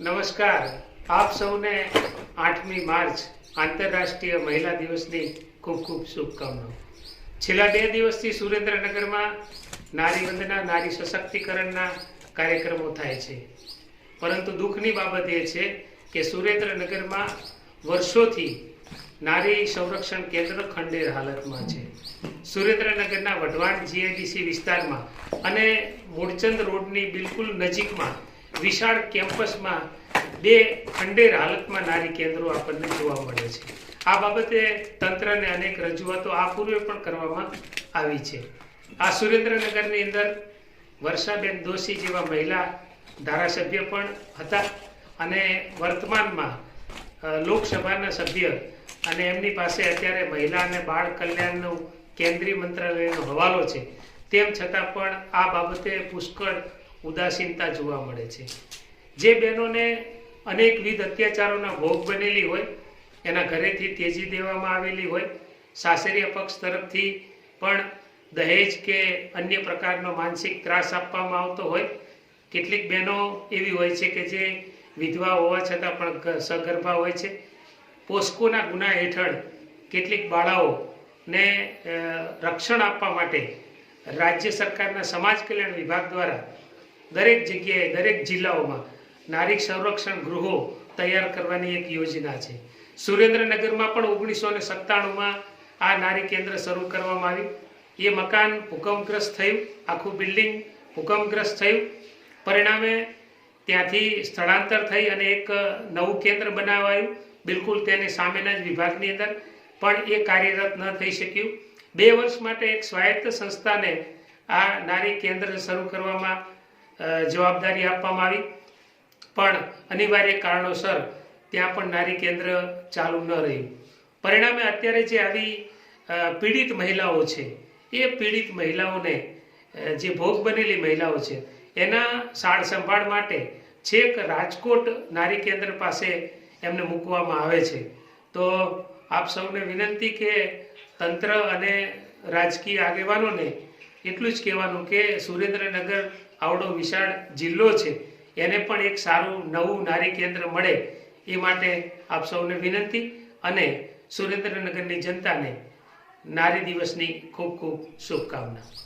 નમસ્કાર. આપ સૌને આઠમી માર્ચ આંતરરાષ્ટ્રીય મહિલા દિવસની ખૂબ ખૂબ શુભકામનાઓ. છેલ્લા બે દિવસથી સુરેન્દ્રનગરમાં નારી વંદના, નારી સશક્તિકરણના કાર્યક્રમો થાય છે. પરંતુ દુઃખની બાબત એ છે કે સુરેન્દ્રનગરમાં વર્ષોથી નારી સંરક્ષણ કેન્દ્ર ખંડેર હાલતમાં છે. સુરેન્દ્રનગરના વઢવાણ જીઆઈડીસી વિસ્તારમાં અને મૂળચંદ રોડની બિલકુલ નજીકમાં વિશાળ કેમ્પસમાં બે ખંડેર હાલતમાં નારી કેન્દ્રો આપણને જોવા મળે છે. આ બાબતે તંત્રને અનેક રજૂઆતો આ પૂર્વે પણ કરવામાં આવી છે. આ સુરેન્દ્રનગરની અંદર વર્ષાબેન દોશી જેવા મહિલા ધારાસભ્ય પણ હતા અને વર્તમાનમાં લોકસભાના સભ્ય અને એમની પાસે અત્યારે મહિલા અને બાળ કલ્યાણનું કેન્દ્રીય મંત્રાલયનો હવાલો છે. તેમ છતાં પણ આ બાબતે પુષ્કળ ઉદાસીનતા જોવા મળે છે. જે બહેનોને અનેકવિધ અત્યાચારોના ભોગ બનેલી હોય, એના ઘરેથી તેજી દેવામાં આવેલી હોય સાસરિયા પક્ષ તરફથી પણ દહેજ કે અન્ય પ્રકારનો માનસિક ત્રાસ આપવામાં આવતો હોય, કેટલીક બહેનો એવી હોય છે કે જે વિધવા હોવા છતાં પણ સગર્ભા હોય છે. પોસ્કોના ગુના હેઠળ કેટલીક બાળાઓને રક્ષણ આપવા માટે રાજ્ય સરકારના સમાજ કલ્યાણ વિભાગ દ્વારા દરેક જગ્યાએ, દરેક જિલ્લાઓમાં નારી સંરક્ષણ ગૃહો તૈયાર કરવાની એક યોજના છે. સુરેન્દ્રનગરમાં પણ ઓગણીસો ને સત્તાણુંમાં આ નારી કેન્દ્ર શરૂ કરવામાં આવ્યું. એ મકાન ભૂકંપગ્રસ્ત થયું, આખું બિલ્ડિંગ ભૂકંપગ્રસ્ત થયું. પરિણામે ત્યાંથી સ્થળાંતર થઈ અને એક નવું કેન્દ્ર બનાવાયું. બિલકુલ તેની સામેના જ વિભાગની અંદર, પણ એ કાર્યરત ન થઈ શક્યું. બે વર્ષ માટે એક સ્વાયત્ત સંસ્થાને આ નારી કેન્દ્ર શરૂ કરવામાં જવાબદારી આપવામાં આવી. પણ અનિવાર્ય કારણોસર ત્યાં પણ નારી કેન્દ્ર ચાલુ ન રહ્યું. પરિણામે અત્યારે જે આવી પીડિત મહિલાઓ છે, એ પીડિત મહિલાઓને જે ભોગ બનેલી મહિલાઓ છે, એના સાળ સંભાળ માટે છેક રાજકોટ નારી કેન્દ્ર પાસે એમને મૂકવામાં આવે છે. તો આપ સૌને વિનંતી કે તંત્ર અને રાજકીય આગેવાનોને એટલું જ કહેવાનું કે સુરેન્દ્રનગર આવડો વિશાળ જિલ્લો છે. એને પણ એક સારું નવું નારી કેન્દ્ર મળે એ માટે આપ સૌને વિનંતી અને સુરેન્દ્રનગરની જનતાને નારી દિવસની ખૂબ ખૂબ શુભકામના.